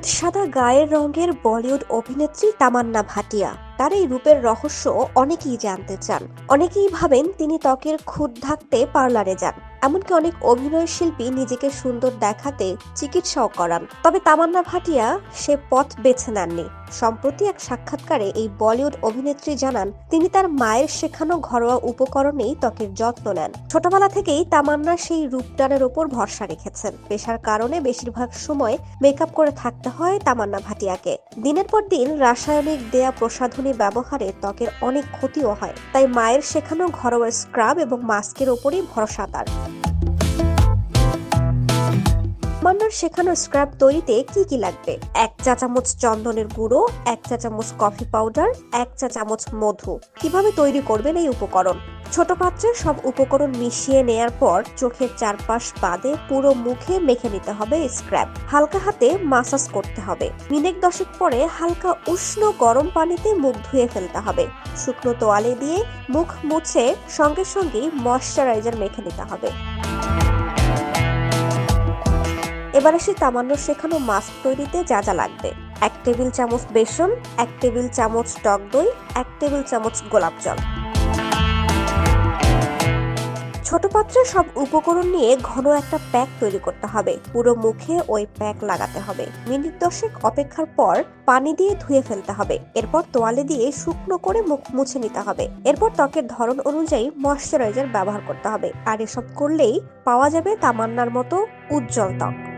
দুধ সাদা গায়ের রঙের বলিউড অভিনেত্রী তামান্না ভাটিয়া। তার এই রূপের রহস্য অনেকেই জানতে চান। অনেকেই ভাবেন তিনি ত্বকের খুঁত ঢাকতে পার্লারে যান। এমনকি অনেক অভিনয় শিল্পী নিজেকে সুন্দর দেখাতে চিকিৎসাও করান। তবে তামান্না ভাটিয়া সে পথ বেছে নেননি। সম্প্রতি এক সাক্ষাৎকারে এই বলিউড অভিনেত্রী জানান, তিনি তার মায়ের শেখানো ঘরোয়া উপকরণেই ত্বকের যত্ন নেন। ছোটবেলা থেকেই তামান্না সেই রূপটানের ওপর ভরসা রেখেছেন। পেশার কারণে বেশিরভাগ সময় মেকআপ করে থাকতে হয় তামান্না ভাটিয়াকে। দিনের পর দিন রাসায়নিক দেয়া প্রসাধনী ব্যবহারে ত্বকের অনেক ক্ষতিও হয়। তাই মায়ের শেখানো ঘরোয়া স্ক্রাব এবং মাস্কের ওপরই ভরসা তার। মান্নার শেখানো স্ক্রাব তৈরিতে কি কি লাগবে? এক চা চামচ চন্দনের গুঁড়ো, এক চা চামচ কফি পাউডার, এক চা চামচ মধু। কীভাবে তৈরি করবেন এই উপকরণ? ছোট পাত্রে সব উপকরণ মিশিয়ে নেয়ার পর চোখের চারপাশ বাদে পুরো মুখে মেখে নিতে হবে স্ক্র্যাব হালকা হাতে মাসাজ করতে হবে। মিনিট দশেক পরে হালকা উষ্ণ গরম পানিতে মুখ ধুয়ে ফেলতে হবে। শুকনো তোয়ালে দিয়ে মুখ মুছে সঙ্গে সঙ্গেই ময়শ্চারাইজার মেখে নিতে হবে। এবার আসি তামান্ন শেখানো মাস্ক তৈরিতে যা যা লাগবে। এক টেবিল চামচ বেসন, এক টেবিল চামচ টক দই, এক টেবিল চামচ গোলাপ জল। ছোট পাত্রে সব উপকরণ নিয়ে ঘন একটা প্যাক তৈরি করতে হবে। পুরো মুখে ওই প্যাক লাগাতে হবে। মিনিট দশেক অপেক্ষার পর পানি দিয়ে ধুয়ে ফেলতে হবে। এরপর তোয়ালে দিয়ে শুকনো করে মুখ মুছে নিতে হবে। এরপর ত্বকের ধরন অনুযায়ী ময়শ্চারাইজার ব্যবহার করতে হবে। আর এসব করলেই পাওয়া যাবে তামান্নার মতো উজ্জ্বল ত্বক।